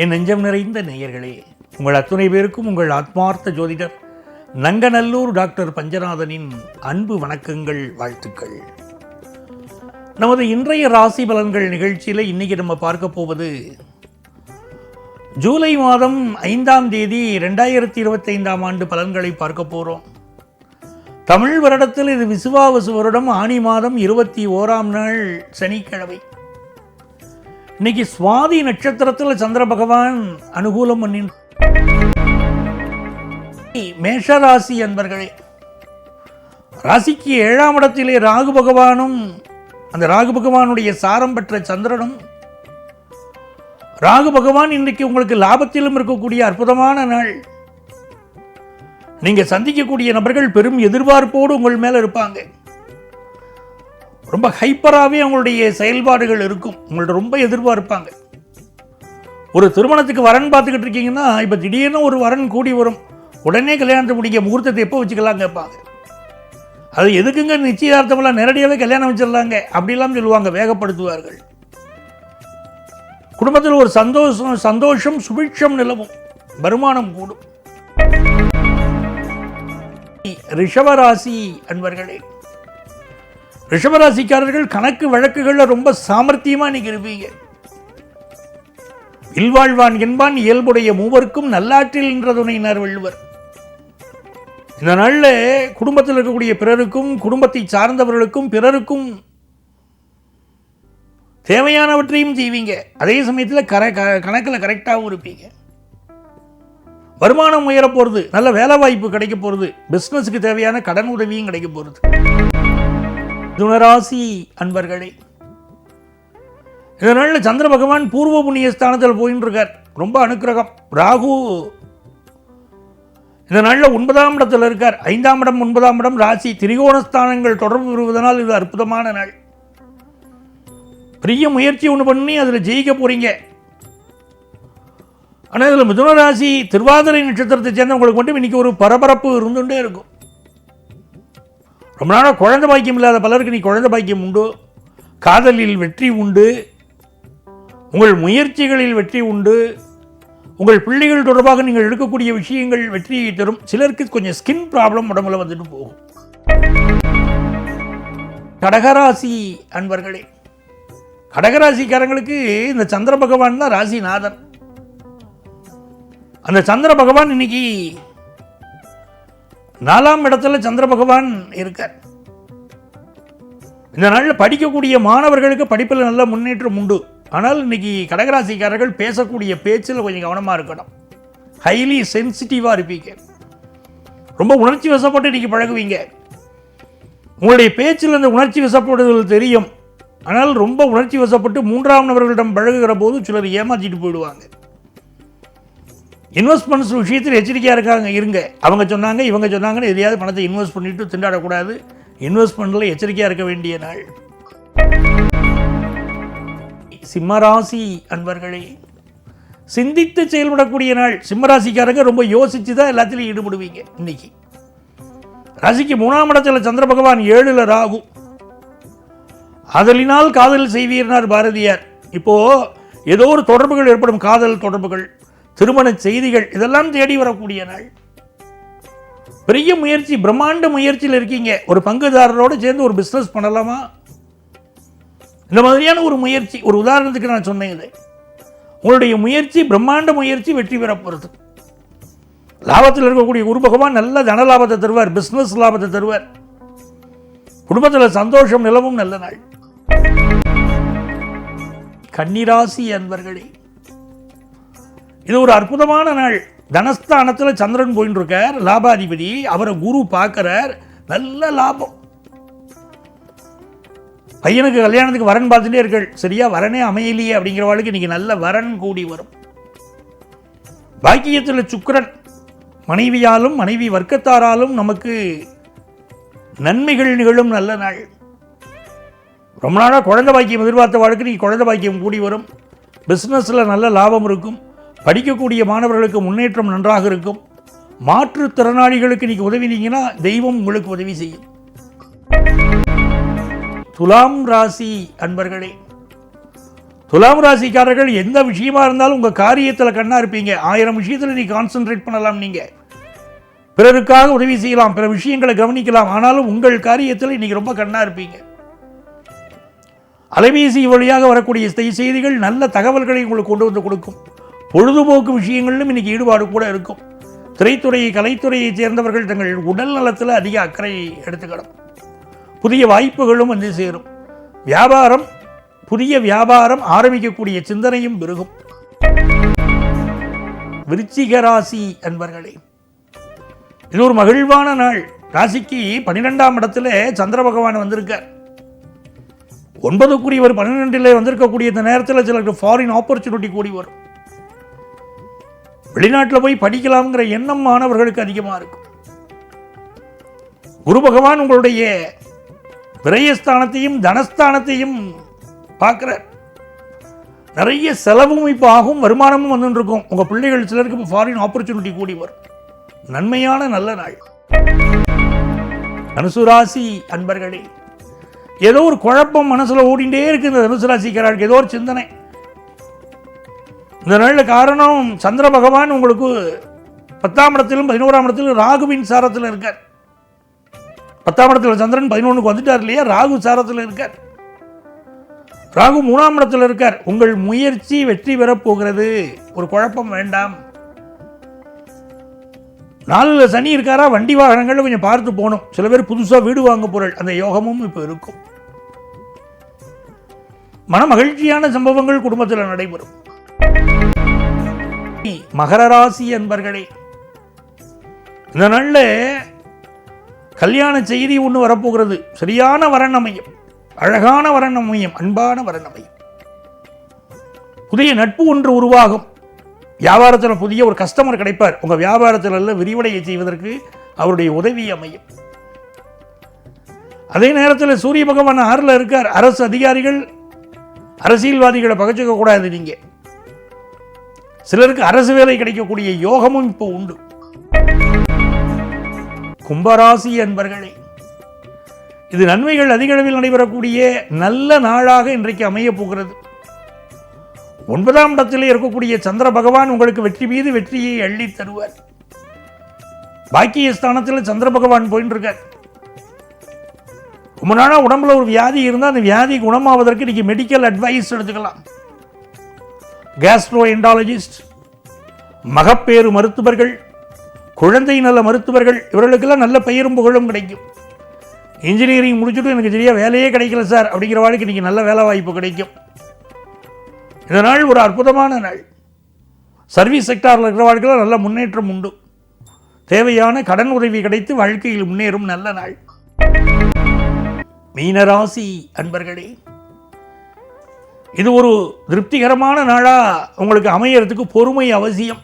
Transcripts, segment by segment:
என் நெஞ்சம் நிறைந்த நேயர்களே உங்கள் அத்துணை பேருக்கும் உங்கள் ஆத்மார்த்த ஜோதிடர் நங்கநல்லூர் டாக்டர் பஞ்சநாதனின் அன்பு வணக்கங்கள் வாழ்த்துக்கள். நமது இன்றைய ராசி பலன்கள் நிகழ்ச்சியில் இன்னைக்கு நம்ம பார்க்க போவது ஜூலை மாதம் ஐந்தாம் தேதி ரெண்டாயிரத்தி இருபத்தைந்தாம் ஆண்டு பலன்களை பார்க்க போகிறோம் தமிழ் வருடத்தில் இது விசுவாவசு வருடம் ஆனி மாதம் இருபத்தி ஓராம் நாள் சனிக்கிழமை. இன்னைக்கு சுவாதி நட்சத்திரத்தில் சந்திர பகவான் அனுகூலம் பண்ணின் மேஷராசி என்பர்களே ராசிக்கு ஏழாம் இடத்திலே ராகு பகவானும் அந்த ராகு பகவானுடைய சாரம் பெற்ற சந்திரனும் ராகு பகவான் இன்றைக்கு உங்களுக்கு லாபத்திலும் இருக்கக்கூடிய அற்புதமான நாள். நீங்க சந்திக்கக்கூடிய நபர்கள் பெரும் எதிர்பார்ப்போடு உங்கள் மேல இருப்பாங்க. ரொம்ப ஹைப்பராகவே அவங்களுடைய செயல்பாடுகள் இருக்கும். உங்கள்ட்ட ரொம்ப எதிர்பார்ப்பாங்க ஒரு திருமணத்துக்கு வரன் பார்த்துக்கிட்டு இருக்கீங்கன்னா இப்போ திடீர்னு ஒரு வரன் கூடி வரும். உடனே கல்யாணத்தை முடிக்க முகூர்த்தத்தை எப்போ வச்சுக்கலாம் கேட்பாங்க அது எதுக்குங்க நிச்சயதார்த்தமெல்லாம் நேரடியாகவே கல்யாணம் வச்சிடலாங்க? அப்படிலாம் சொல்லுவாங்க வேகப்படுத்துவார்கள். குடும்பத்தில் ஒரு சந்தோஷம் சந்தோஷம் சுபிட்சம் நிலவும். வருமானம் கூடும். ரிஷபராசி அன்பர்களே ரிஷபராசிக்காரர்கள் கணக்கு வழக்குகளில் ரொம்ப சாமர்த்தியமா நீங்கள் இருப்பீங்க இல்வாழ்வான் என்பான் இயல்புடைய மூவருக்கும் நல்லாற்றில் என்ற துணையினர் வள்ளுவர். இந்த நாளில் குடும்பத்தில் இருக்கக்கூடிய பிறருக்கும் குடும்பத்தை சார்ந்தவர்களுக்கும் பிறருக்கும் தேவையானவற்றையும் செய்வீங்க. அதே சமயத்தில் கர க- கணக்கில் கரெக்டாகவும் இருப்பீங்க. வருமானம் உயர போகிறது நல்ல வேலை வாய்ப்பு கிடைக்க போகிறது பிஸ்னஸுக்கு தேவையான கடன் உதவியும் கிடைக்க போகிறது துணராசி அன்பர்களே இதனால சந்திர பகவான் பூர்வ புண்ணிய ஸ்தானத்தில் போயின்னு இருக்கார் ரொம்ப அனுக்கிரகம். ராகு இந்த நாளில் ஒன்பதாம் இடத்தில் இருக்கார். ஐந்தாம் இடம் ஒன்பதாம் இடம் ராசி திரிகோணஸ்தானங்கள் தொடர்பு வருவதனால் இது அற்புதமான நாள். பெரிய முயற்சி ஒன்று பண்ணி அதில் ஜெயிக்க போறீங்க. ஆனால் இதில் மிதுன ராசி திருவாதிரை நட்சத்திரத்தை சேர்ந்தவங்களுக்கு மட்டும் இன்னைக்கு ஒரு பரபரப்பு இருந்துகிட்டே இருக்கும். ரொம்ப நாளாக குழந்தை பாக்கியம் இல்லாத பலருக்கு நீ குழந்தை பாக்கியம் உண்டு. காதலில் வெற்றி உண்டு. உங்கள் முயற்சிகளில் வெற்றி உண்டு. உங்கள் பிள்ளைகள் தொடர்பாக நீங்கள் எடுக்கக்கூடிய விஷயங்கள் வெற்றியை தரும். சிலருக்கு கொஞ்சம் ஸ்கின் ப்ராப்ளம் உடம்புல வந்துட்டு போகும். கடகராசி அன்பர்களே கடகராசிக்காரங்களுக்கு இந்த சந்திர பகவான் தான் ராசிநாதன். அந்த சந்திர பகவான் இன்னைக்கு நாலாம் இடத்துல சந்திர பகவான் இருக்கார். இந்த நாளில் படிக்கக்கூடிய மாணவர்களுக்கு படிப்பில் நல்ல முன்னேற்றம் உண்டு. ஆனால் இன்னைக்கு கடகராசிக்காரர்கள் பேசக்கூடிய பேச்சில் கொஞ்சம் கவனமாக இருக்கணும். ஹைலி சென்சிட்டிவாக இருப்பீங்க. ரொம்ப உணர்ச்சி வசப்பட்டு இன்னைக்கு பழகுவீங்க. உங்களுடைய பேச்சில் அந்த உணர்ச்சி வசப்படுதல் தெரியும். ஆனால் ரொம்ப உணர்ச்சி வசப்பட்டு மூன்றாம் நபர்களிடம் பழகுகிற போது சிலர் ஏமாற்றிட்டு போயிடுவாங்க. இன்வெஸ்ட்மெண்ட்ஸ் விஷயத்தில் எச்சரிக்கையாக இருக்காங்க இருங்க. அவங்க சொன்னாங்க இவங்க சொன்னாங்கன்னு எதையாவது பணத்தை இன்வெஸ்ட் பண்ணிட்டு திண்டாடக்கூடாது. இன்வெஸ்ட்மெண்ட்டில் எச்சரிக்கையாக இருக்க வேண்டிய நாள். சிம்மராசி அன்பர்களே சிந்தித்து செயல்படக்கூடிய நாள். சிம்மராசிக்காரங்க ரொம்ப யோசிச்சு தான் எல்லாத்திலையும் ஈடுபடுவீங்க இன்னைக்கு. ராசிக்கு மூணாம் இடத்துல சந்திர பகவான் ஏழுல ராகு. ஆதலினால் காதல் செய்வீர்னார் பாரதியார். இப்போ ஏதோ ஒரு தொடர்புகள் ஏற்படும் காதல் தொடர்புகள். திருமண செய்திகள் இதெல்லாம் தேடி வரக்கூடிய நாள். பெரிய முயற்சி பிரம்மாண்ட முயற்சியில் இருக்கீங்க. ஒரு பங்குதாரரோடு சேர்ந்து ஒரு பிஸ்னஸ் பண்ணலாமா? இந்த மாதிரியான ஒரு முயற்சி ஒரு உதாரணத்துக்கு நான் சொன்னேன் இது. உங்களுடைய முயற்சி பிரம்மாண்ட முயற்சி வெற்றி பெற போகிறது லாபத்தில் இருக்கக்கூடிய குரு பகவான் நல்ல தன லாபத்தை தருவார் பிஸ்னஸ் லாபத்தை தருவார். குடும்பத்தில் சந்தோஷம் நிலவும் நல்ல நாள். கன்னிராசி அன்பர்களே இது ஒரு அற்புதமான நாள். தனஸ்தானத்தில் சந்திரன் போயின்னு இருக்கார் லாபாதிபதி அவரை குரு பார்க்குறார். நல்ல லாபம். பையனுக்கு கல்யாணத்துக்கு வரன் பார்த்துட்டே இருக்கள். சரியா வரனே அமையலையே அப்படிங்கிறவாளுக்கு இன்னைக்கு நல்ல வரன் கூடி வரும். பாக்கியத்தில் சுக்கரன் மனைவியாலும் மனைவி வர்க்கத்தாராலும் நமக்கு நன்மைகள் நிகழும் நல்ல நாள். ரொம்ப நாளாக குழந்தை பாக்கியம் எதிர்பார்த்த வாழ்க்கை நீ குழந்தை பாக்கியம் கூடி வரும். பிஸ்னஸில் நல்ல லாபம் இருக்கும். படிக்கக்கூடிய மாணவர்களுக்கு முன்னேற்றம் நன்றாக இருக்கும். மாற்றுத்திறனாளிகளுக்கு நீங்கள் உதவினீங்கன்னா தெய்வம் உங்களுக்கு உதவி செய்யும். துலாம் ராசி அன்பர்களே துலாம் ராசிக்காரர்கள் எந்த விஷயமா இருந்தாலும் உங்கள் காரியத்தில் கண்ணா இருப்பீங்க. ஆயிரம் விஷயத்தில் நீ கான்சென்ட்ரேட் பண்ணலாம் நீங்கள் பிறருக்காக உதவி செய்யலாம் பிற விஷயங்களை கவனிக்கலாம். ஆனாலும் உங்கள் காரியத்தில் இன்னைக்கு ரொம்ப கண்ணா இருப்பீங்க. அலைபேசி வழியாக வரக்கூடிய செய்திகள் நல்ல தகவல்களை உங்களுக்கு கொண்டு வந்து கொடுக்கும். பொழுதுபோக்கு விஷயங்களிலும் இன்னைக்கு ஈடுபாடு கூட இருக்கும். திரைத்துறை கலைத்துறையைச் சேர்ந்தவர்கள் தங்கள் உடல் நலத்தில் அதிக அக்கறை எடுத்துக்கணும். புதிய வாய்ப்புகளும் வந்து சேரும். வியாபாரம் புதிய வியாபாரம் ஆரம்பிக்கக்கூடிய சிந்தனையும் பெருகும். விருச்சிக ராசி அன்பர்களே இது ஒரு மகிழ்வான நாள். ராசிக்கு பன்னிரெண்டாம் இடத்துல சந்திர பகவான் வந்திருக்கார். ஒன்பதுக்குரியவர் பன்னிரெண்டில் வந்திருக்கக்கூடிய இந்த நேரத்தில் சிலருக்கு ஃபாரின் ஆப்பர்ச்சுனிட்டி கூடி வரும். வெளிநாட்டில் போய் படிக்கலாம்ங்கிற எண்ணம் மாணவர்களுக்கு அதிகமாக இருக்கும். குரு பகவான் உங்களுடைய விரயஸ்தானத்தையும் தனஸ்தானத்தையும் பார்க்குறார். நிறைய செலவும் இப்போ ஆகும் வருமானமும் வந்துருக்கும். உங்கள் பிள்ளைகள் சிலருக்கு இப்போ ஃபாரின் ஆப்பர்ச்சுனிட்டி கூடி வரும். நன்மையான நல்ல நாள். தனுசுராசி அன்பர்களே ஏதோ ஒரு குழப்பம் மனசுல ஓடிண்டே இருக்கு இந்த தனுசுராசிக்காரர்களுக்கு ஏதோ ஒரு சிந்தனை. இந்த நாளில் காரணம் சந்திர பகவான் உங்களுக்கு பத்தாம் இடத்திலும் பதினோராம் இடத்திலும் ராகுவின் சாரத்தில் இருக்கார். பத்தாம் இடத்துல சந்திரன் பதினொன்றுக்கு வந்துட்டார் இல்லையா? ராகு சாரத்தில் இருக்கார். ராகு மூணாம் இடத்தில் இருக்கார். உங்கள் முயற்சி வெற்றி பெறப் போகிறது. ஒரு குழப்பம் வேண்டாம். நாலில் சனி இருக்காரா? வண்டி வாகனங்களில் கொஞ்சம் பார்த்து போகணும். சில பேர் புதுசாக வீடு வாங்க பொருள் அந்த யோகமும் இப்போ இருக்கும். மன மகிழ்ச்சியான சம்பவங்கள் குடும்பத்தில் நடைபெறும். மகர ராசி என்பர்களே இந்த நாளில் கல்யாண செய்தி ஒன்று வரப்போகிறது. சரியான வரன் அமையும் அழகான வரன் அமையும் அன்பான வரன் அமையும் புதிய நட்பு ஒன்று உருவாகும். வியாபாரத்தில் புதிய ஒரு கஸ்டமர் கிடைப்பார். உங்கள் வியாபாரத்தில் எல்லாம் விரிவடைய செய்வதற்கு அவருடைய உதவி அமையும். அதே நேரத்தில் சூரிய பகவான் ஆறில் இருக்கார். அரசு அதிகாரிகள் அரசியல்வாதிகளை பகச்சிக்க கூடாது நீங்க. சிலருக்கு அரசு வேலை கிடைக்கக்கூடிய யோகமும் இப்போ உண்டு. கும்பராசி என்பர்களே இது நன்மைகள் அதிக அளவில் நடைபெறக்கூடிய நல்ல நாளாக இன்றைக்கு அமையப் போகிறது. ஒன்பதாம் இடத்திலே இருக்கக்கூடிய சந்திர பகவான் உங்களுக்கு வெற்றி மீது வெற்றியை அள்ளி தருவார். பாக்கிய ஸ்தானத்தில் சந்திர பகவான் போயின்னு இருக்கார் ரொம்ப நாளாக உடம்புல ஒரு வியாதி இருந்தால் அந்த வியாதி குணமாவதற்கு இன்னைக்கு மெடிக்கல் அட்வைஸ் எடுத்துக்கலாம். கேஸ்ட்ரோ எண்டாலஜிஸ்ட் மகப்பேறு மருத்துவர்கள் குழந்தை நல மருத்துவர்கள் இவர்களுக்கெல்லாம் நல்ல பெயரும் புகழும் கிடைக்கும். இன்ஜினியரிங் முடிச்சுட்டு எனக்கு சரியாக வேலையே கிடைக்கல சார் அப்படிங்கிற வாழ்க்கை இன்னைக்கு நல்ல வேலை வாய்ப்பு கிடைக்கும். இந்த நாள் ஒரு அற்புதமான நாள். சர்வீஸ் செக்டாரில் இருக்கிற வாழ்க்கையில் நல்ல முன்னேற்றம் உண்டு. தேவையான கடன் உதவி கிடைத்து வாழ்க்கையில் முன்னேறும் நல்ல நாள். மீனராசி அன்பர்களே இது ஒரு திருப்திகரமான நாளாக உங்களுக்கு அமையறதுக்கு பொறுமை அவசியம்.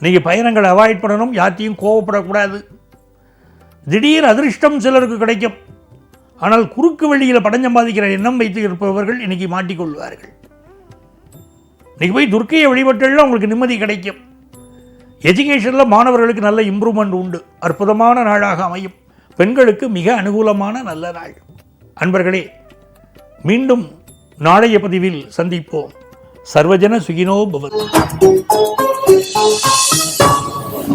நீங்கள் பயணங்களை அவாய்ட் பண்ணணும் யார்த்தையும் கோவப்படக்கூடாது. திடீர் அதிர்ஷ்டம் சிலருக்கு கிடைக்கும். ஆனால் குறுக்கு வழியில் படம் சம்பாதிக்கிற எண்ணம் வைத்து இருப்பவர்கள் இன்றைக்கி மாட்டிக்கொள்வார்கள். இன்றைக்கி போய் துர்க்கையை வழிபட்டெல்லாம் உங்களுக்கு நிம்மதி கிடைக்கும். எஜுகேஷனில் மாணவர்களுக்கு நல்ல இம்ப்ரூவ்மெண்ட் உண்டு. அற்புதமான நாளாக அமையும். பெண்களுக்கு மிக அனுகூலமான நல்ல நாள். அன்பர்களே மீண்டும் நாளைய பதிவில் சந்திப்போம். சர்வஜன சுகினோ பவத்.